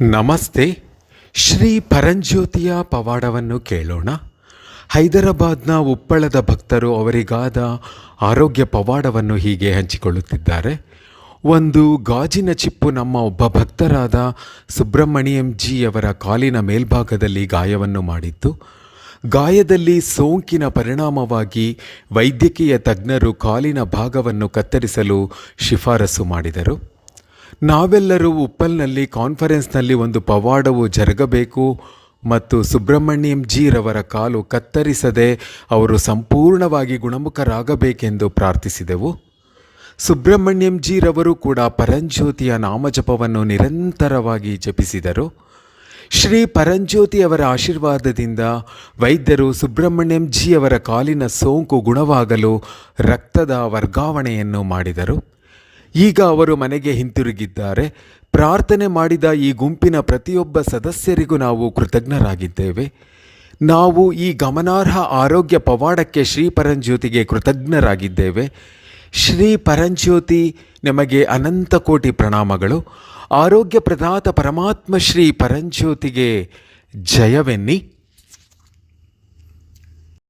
ನಮಸ್ತೆ, ಶ್ರೀ ಪರಂಜ್ಯೋತಿಯ ಪವಾಡವನ್ನು ಕೇಳೋಣ. ಹೈದರಾಬಾದ್ನ ಉಪ್ಪಳದ ಭಕ್ತರು ಅವರಿಗಾದ ಆರೋಗ್ಯ ಪವಾಡವನ್ನು ಹೀಗೆ ಹಂಚಿಕೊಳ್ಳುತ್ತಿದ್ದಾರೆ. ಒಂದು ಗಾಜಿನ ಚಿಪ್ಪು ನಮ್ಮ ಒಬ್ಬ ಭಕ್ತರಾದ ಸುಬ್ರಹ್ಮಣ್ಯಂ ಜಿಯವರ ಕಾಲಿನ ಮೇಲ್ಭಾಗದಲ್ಲಿ ಗಾಯವನ್ನು ಮಾಡಿತ್ತು. ಗಾಯದಲ್ಲಿ ಸೋಂಕಿನ ಪರಿಣಾಮವಾಗಿ ವೈದ್ಯಕೀಯ ತಜ್ಞರು ಕಾಲಿನ ಭಾಗವನ್ನು ಕತ್ತರಿಸಲು ಶಿಫಾರಸು ಮಾಡಿದರು. ನಾವೆಲ್ಲರೂ ಉಪ್ಪಲ್ನಲ್ಲಿ ಕಾನ್ಫರೆನ್ಸ್ನಲ್ಲಿ ಒಂದು ಪವಾಡವು ಜರುಗಬೇಕು ಮತ್ತು ಸುಬ್ರಹ್ಮಣ್ಯಂ ಜೀರವರ ಕಾಲು ಕತ್ತರಿಸದೆ ಅವರು ಸಂಪೂರ್ಣವಾಗಿ ಗುಣಮುಖರಾಗಬೇಕೆಂದು ಪ್ರಾರ್ಥಿಸಿದೆವು. ಸುಬ್ರಹ್ಮಣ್ಯಂ ಜೀರವರು ಕೂಡ ಪರಂಜ್ಯೋತಿಯ ನಾಮಜಪವನ್ನು ನಿರಂತರವಾಗಿ ಜಪಿಸಿದರು. ಶ್ರೀ ಪರಂಜ್ಯೋತಿಯವರ ಆಶೀರ್ವಾದದಿಂದ ವೈದ್ಯರು ಸುಬ್ರಹ್ಮಣ್ಯಂ ಜಿಯವರ ಕಾಲಿನ ಸೋಂಕು ಗುಣವಾಗಲು ರಕ್ತದ ವರ್ಗಾವಣೆಯನ್ನು ಮಾಡಿದರು. ಈಗ ಅವರು ಮನೆಗೆ ಹಿಂತಿರುಗಿದ್ದಾರೆ. ಪ್ರಾರ್ಥನೆ ಮಾಡಿದ ಈ ಗುಂಪಿನ ಪ್ರತಿಯೊಬ್ಬ ಸದಸ್ಯರಿಗೂ ನಾವು ಕೃತಜ್ಞರಾಗಿದ್ದೇವೆ. ನಾವು ಈ ಗಮನಾರ್ಹ ಆರೋಗ್ಯ ಪವಾಡಕ್ಕೆ ಶ್ರೀ ಪರಂಜ್ಯೋತಿಗೆ ಕೃತಜ್ಞರಾಗಿದ್ದೇವೆ. ಶ್ರೀ ಪರಂಜ್ಯೋತಿ ನಮಗೆ ಅನಂತ ಕೋಟಿ ಪ್ರಣಾಮಗಳು. ಆರೋಗ್ಯ ಪ್ರದಾತ ಪರಮಾತ್ಮ ಶ್ರೀ ಪರಂಜ್ಯೋತಿಗೆ ಜಯವೆನ್ನಿ.